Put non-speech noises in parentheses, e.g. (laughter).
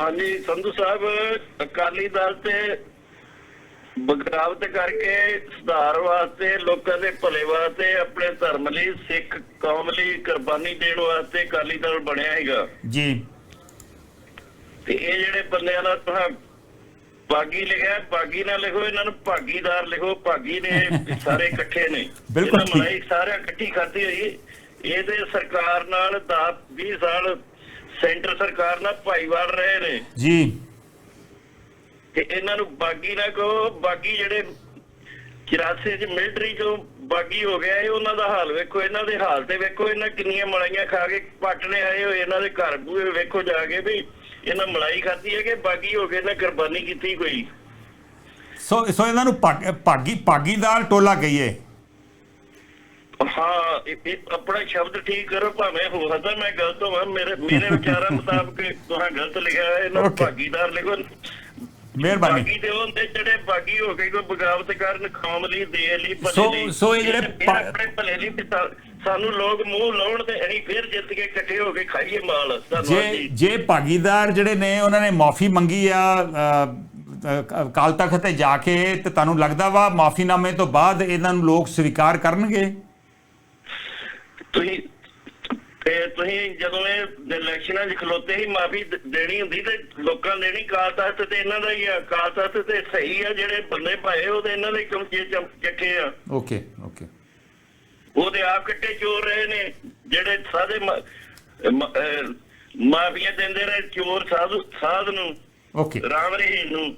ਹਾਂਜੀ ਸੰਧੂ ਸਾਹਿਬ ਅਕਾਲੀ ਦਲ ਤੇ ਬਗਾਵਤ ਕਰਕੇ ਸੁਧਾਰ ਵਾਸਤੇ ਲੋਕਾਂ ਦੇ ਭਲੇ ਵਾਸਤੇ ਆਪਣੇ ਧਰਮ ਲਈ ਸਿੱਖ ਕੌਮ ਲਈ ਕੁਰਬਾਨੀ ਦੇਣ ਵਾਸਤੇ ਅਕਾਲੀ ਦਲ ਬਣਿਆ ਹੈਗਾ। ਜੀ। ਤੇ ਇਹ ਜਿਹੜੇ ਬੰਦਿਆਂ ਦਾ ਤੁਹਾਂ ਬਾਗੀ ਲਿਖਿਆ ਬਾਗੀ ਨਾ ਲਿਖੋ ਇਹਨਾਂ ਨੂੰ ਭਾਗੀਦਾਰ ਲਿਖੋ ਭਾਗੀ ਨੇ (laughs) ਸਾਰੇ ਇਕੱਠੇ ਨੇ। ਬਿਲਕੁਲ ਠੀਕ। ਸਾਰਿਆਂ ਇਕੱਠੀ ਖਾਧੀ ਹੋਈ। ਇਹਦੇ ਸਰਕਾਰ ਨਾਲ 10 20 ਸਾਲ ਸੈਂਟਰ ਸਰਕਾਰ ਨਾਲ ਭਾਈਵਾਲ ਰਹੇ ਨੇ। ਜੀ। ਤੇ ਇਹਨਾਂ ਨੂੰ ਬਾਗੀ ਨਾ ਕਹੋ ਬਾਗੀ ਜਿਹੜੇ 84 ਚ ਮਿਲਟਰੀ ਚੋਂ ਬਾਗੀ ਹੋ ਗਿਆ ਇਹ ਉਹਨਾਂ ਦਾ ਹਾਲ ਵੇਖੋ ਇਹਨਾਂ ਦੇ ਹਾਲ ਤੇ ਵੇਖੋ ਇਹਨਾਂ ਕਿੰਨੀਆਂ ਮਲਾਈਆਂ ਖਾ ਕੇ ਪੱਟਨੇ ਆਏ ਹੋਏ ਇਹਨਾਂ ਦੇ ਘਰ ਬੂਹੇ ਵੇਖੋ ਜਾ ਕੇ ਵੀ ਇਹਨਾਂ ਮਲਾਈ ਖਾਧੀ ਹੈ ਕਿ ਬਾਗੀ ਹੋ ਕੇ ਨਾ ਕੁਰਬਾਨੀ ਕੀਤੀ ਕੋਈ। ਸੋ ਸੋ ਇਹਨਾਂ ਨੂੰ ਭਾਗ- ਭਾਗੀ ਭਾਗੀਦਾਰ ਟੋਲਾ ਕਹੀਏ। ਆਪਣਾ ਸ਼ਬਦ ਠੀਕ ਕਰੋ ਭਾਵੇਂ ਹੋ ਸਕਦਾ ਮੈਂ ਗਲਤ ਹੋਵਾਂ। ਮੇਰੇ ਮੇਰੇ ਵਿਚਾਰਾਂ ਮੁਤਾਬਕ ਤੁਹਾਂ ਗਲਤ ਲਿਖਿਆ ਹੈ ਇਹਨਾਂ. ਭਾਗੀਦਾਰ ਲਿਖੋ। ਮਿਹਰਬਾਨੀ। ਬਾਗੀ ਦੇ ਹੁੰਦੇ ਜਿਹੜੇ ਬਾਗੀ ਹੋ ਗਏ ਕੋਈ ਬਗਾਵਤ ਕਰਨ ਕੌਮ ਲਈ ਦੇ ਲਈ ਭਲੇ ਸੋ- ਲਈ। ਸੋ ਇਹ ਜਿਹੜੇ ਆਪਣੇ ਭਲੇ ਲਈ ਸਾਨੂੰ ਲੋਕ ਮੂੰਹ ਲਾਉਣ ਤੇ ਅਸੀਂ ਫਿਰ ਜਿੱਤ ਕੇ ਇਕੱਠੇ ਹੋ ਕੇ ਖਾਈਏ ਮਾਲ। ਜੇ ਜੀ। ਭਾਗੀਦਾਰ ਜਿਹੜੇ ਨੇ ਉਹਨਾਂ ਨੇ ਮਾਫੀ ਮੰਗੀ ਆ ਅਕਾਲ ਤਖਤ ਤੇ ਜਾ ਕੇ ਤੇ ਤੁਹਾਨੂੰ ਲੱਗਦਾ ਵਾ ਮਾਫੀਨਾਮੇ ਤੋਂ ਬਾਅਦ ਇਹਨਾਂ ਨੂੰ ਲੋਕ ਸਵੀਕਾਰ ਕਰਨਗੇ? ਤੁਸੀਂ ਤੇ ਤੁਸੀਂ ਜਦੋਂ ਇਹ ਇਲੈਕਸ਼ਨਾਂ 'ਚ ਖਲੋਤੇ ਹੀ ਮਾਫੀ ਦੇਣੀ ਹੁੰਦੀ ਤੇ ਲੋਕਾਂ ਨੇ ਦੇਣੀ ਕਾਲ ਤਖਤ ਤੇ ਇਹਨਾਂ ਦਾ ਹੀ ਆ। ਕਾਲ ਤਖਤ ਤੇ ਸਹੀ ਆ ਜਿਹੜੇ ਬੰਦੇ ਪਾਏ ਉਹ ਤੇ ਇਹਨਾਂ ਦੇ ਚਮਚੇ ਚੱਕੇ ਆ? Okay okay. ਉਹ ਤੇ ਆਪ ਕੱਟੇ ਚੋਰ ਰਹੇ ਨੇ ਜਿਹੜੇ ਸਾਦੇ ਮਾਫੀਆਂ ਦਿੰਦੇ ਰਹੇ ਚੋਰ ਸਾਧੂ ਸਾਧ ਨੂੰ ਓਕੇ। ਰਾਮ ਰਹੀਮ ਨੂੰ।